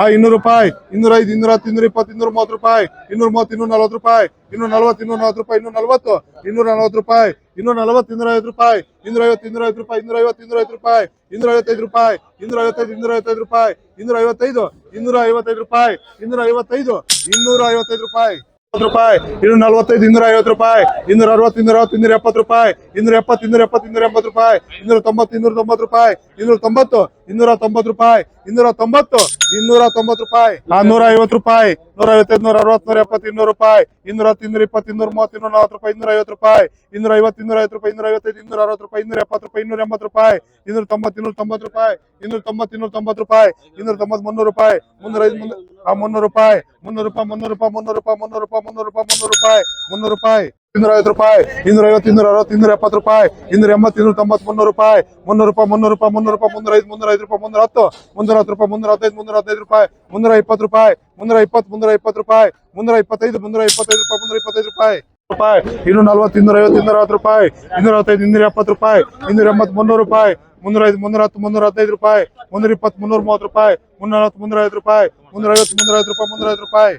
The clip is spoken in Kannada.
ಆ ಇನ್ನೂರು ರೂಪಾಯಿ ಇನ್ನೂರ ಐದು ಇನ್ನೂರ ಹತ್ತು ಇನ್ನೂರ ಇಪ್ಪತ್ತು ಇನ್ನೂರ ಮೂವತ್ತು ರೂಪಾಯಿ ಇನ್ನೂರ ಮೂವತ್ತು ಇನ್ನೂರ ನಲ್ವತ್ತು ರೂಪಾಯಿ ಇನ್ನೂರ ನಲ್ವತ್ತು ಇನ್ನೂರ ನಲ್ವತ್ತು ರೂಪಾಯಿ ಇನ್ನೂರ ನಲ್ವತ್ತು ಇನ್ನೂರ ನಲ್ವತ್ತು ರೂಪಾಯಿ ಇನ್ನೂರ ನಲ್ವತ್ತು ಇನ್ನೂರ ಐವತ್ತು ರೂಪಾಯಿ ಇನ್ನೂರ ಐವತ್ತು ಇನ್ನೂರ ಐವತ್ತು ರೂಪಾಯಿ ಇನ್ನೂರ ಐವತ್ತು ಇನ್ನೂರ ಐವತ್ತು ರೂಪಾಯಿ ಇನ್ನೂರ ಐವತ್ತೈದು ರೂಪಾಯಿ ಇನ್ನೂರ ಐವತ್ತೈದು ಇನ್ನೂರ ಐವತ್ತೈದು ರೂಪಾಯಿ ಇನ್ನೂರ ಐವತ್ತೈದು ಇನ್ನೂರ ಐವತ್ತೈದು ರೂಪಾಯಿ ಇನ್ನೂರ ಐವತ್ತೈದು ಇನ್ನೂರ ಐವತ್ತೈದು ರೂಪಾಯಿ ರೂಪಾಯಿ ಇನ್ನೂರ ನಲ್ವತ್ತೈದು ಇನ್ನೂರ ಐವತ್ತು ರೂಪಾಯಿ ಇನ್ನೂರ ಅರವತ್ತು ಇನ್ನೂರ ಅರವತ್ತು ಇನ್ನೂರ ಎಪ್ಪತ್ತು ರೂಪಾಯಿ ಇನ್ನೂರ ಎಪ್ಪತ್ತು ಇನ್ನೂರ ಎಪ್ಪತ್ತು ಇನ್ನೂರ ಎಂಬತ್ತು ರೂಪಾಯಿ ಇನ್ನೂರ ತೊಂಬತ್ತು ಇನ್ನೂರ ತೊಂಬತ್ತು ರೂಪಾಯಿ ಇನ್ನೂರ ತೊಂಬತ್ತು ಇನ್ನೂರ ತೊಂಬತ್ತು ರೂಪಾಯಿ ಇನ್ನೂರ ತೊಂಬತ್ತು ಇನ್ನೂರ ತೊಂಬತ್ತು ರೂಪಾಯಿ. ನಾನ್ನೂರ ನೂರ ಐವತ್ತು ರೂಪಾಯಿ ನೂರ ಐವತ್ತೈದು ನೂರ ಅರವತ್ತು ನೂರ ಎಪ್ಪತ್ತು ಇನ್ನೂರು ರೂಪಾಯಿ. ಇನ್ನೂರ ಹತ್ತು ಇನ್ನೂರ ಇಪ್ಪತ್ತು, ಇನ್ನೂರ ಮೂವತ್ತು, ಇನ್ನೂರ ನಲವತ್ತು ರೂಪಾಯಿ ಇನ್ನೂರ ಐವತ್ತು ರೂಪಾಯಿ. ಇನ್ನೂರ ಐವತ್ತು ಇನ್ನೂರ ಐವತ್ತು ರೂಪಾಯಿ ಇನ್ನೂರ ಐವತ್ತೈದು ಇನ್ನೂರ ಅರವತ್ತು ರೂಪಾಯಿ ಇನ್ನೂರ ಎಪ್ಪತ್ತು ರೂಪಾಯಿ ಇನ್ನೂರ ಎಂಬತ್ತು ರೂಪಾಯಿ. ಇನ್ನೂರ ತೊಂಬತ್ತು ಇನ್ನೂರ ತೊಂಬತ್ತು ರೂಪಾಯಿ. ಇನ್ನೂರ ತೊಂಬತ್ತು ಇನ್ನೂರ ತೊಂಬತ್ತು ರೂಪಾಯಿ. ಇನ್ನೂರ ತೊಂಬತ್ತು ಮುನ್ನೂರು ರೂಪಾಯಿ. ಮುನ್ನೂರ ಐದು ಮುನ್ನೂರು ರೂಪಾಯಿ ಮುನ್ನೂರು ರೂಪಾಯಿ. ಮುನ್ನೂರು ರೂಪಾಯಿ ಮುನ್ನೂರು ರೂಪಾಯಿ ಮುನ್ನೂರು ರೂಪಾಯಿ ಮುನ್ನೂರು ರೂಪಾಯಿ ಮುನ್ನೂರು ರೂಪಾಯಿ ಮುನ್ನೂರು ರೂಪಾಯಿ. ಇನ್ನೂರ ಐವತ್ತು ರೂಪಾಯಿ ಇನ್ನೂರ ಐವತ್ತು ಇನ್ನೂರ ಅರವತ್ತು ಇನ್ನೂರ ಎಪ್ಪತ್ತು ರೂಪಾಯಿ ಇನ್ನೂರ ಎಂಬತ್ತು ಇನ್ನೂರ ತೊಂಬತ್ತು ಮುನ್ನೂರು ರೂಪಾಯಿ ಮುನ್ನೂರು ರೂಪಾಯಿ ಮುನ್ನೂರು ರೂಪಾಯಿ ಮುನ್ನೂರು ರೂಪಾಯಿ ಮುನ್ನೂರ ಐದು ಮುನ್ನೂರ ಐದು ರೂಪಾಯಿ ಮುನ್ನೂರ ಹತ್ತು ಮುನ್ನೂರ ಹತ್ತು ರೂಪಾಯಿ ಮುನ್ನೂರ ಹತ್ತೈದು ಮುನ್ನೂರ ಹತ್ತೈದು ರೂಪಾಯಿ ಮುನ್ನೂರ ಇಪ್ಪತ್ತು ರೂಪಾಯಿ ಮುನ್ನೂರ ಇಪ್ಪತ್ತು ಮುನ್ನೂರ ಇಪ್ಪತ್ತು ರೂಪಾಯಿ ಮುನ್ನೂರ ಇಪ್ಪತ್ತೈದು ಮುನ್ನೂರ ಇಪ್ಪತ್ತೈದು ರೂಪಾಯಿ ಮುನ್ನೂರ ಇಪ್ಪತ್ತೈದು ರೂಪಾಯಿ. ರೂಪಾಯಿ ಇನ್ನೂರ ನಲ್ವತ್ತು ಇನ್ನೂರ ಐವತ್ತು ಇನ್ನೂರ ಹತ್ತು ರೂಪಾಯಿ ಇನ್ನೂರ ಹತ್ತೈದು ಇನ್ನೂರ ಎಪ್ಪತ್ತು ರೂಪಾಯಿ ಇನ್ನೂರ ಎಂಬತ್ತು ಮುನ್ನೂರು ರೂಪಾಯಿ ಮುನ್ನೂರ ಐದು ಮುನ್ನೂರ ಹತ್ತು ಮುನ್ನೂರ ಹದಿನೈದು ರೂಪಾಯಿ ಮುನ್ನೂರ ಇಪ್ಪತ್ತು ಮುನ್ನೂರ ಮೂವತ್ತು ರೂಪಾಯಿ ಮುನ್ನೂರ ಹತ್ತು ಮುನ್ನೂರ ಐವತ್ತು ರೂಪಾಯಿ ಮುನ್ನೂರ ಐವತ್ತು ಮುನ್ನೂರ ಐವತ್ತು ರೂಪಾಯಿ ಮುನ್ನೂರ ಐವತ್ತು ರೂಪಾಯಿ.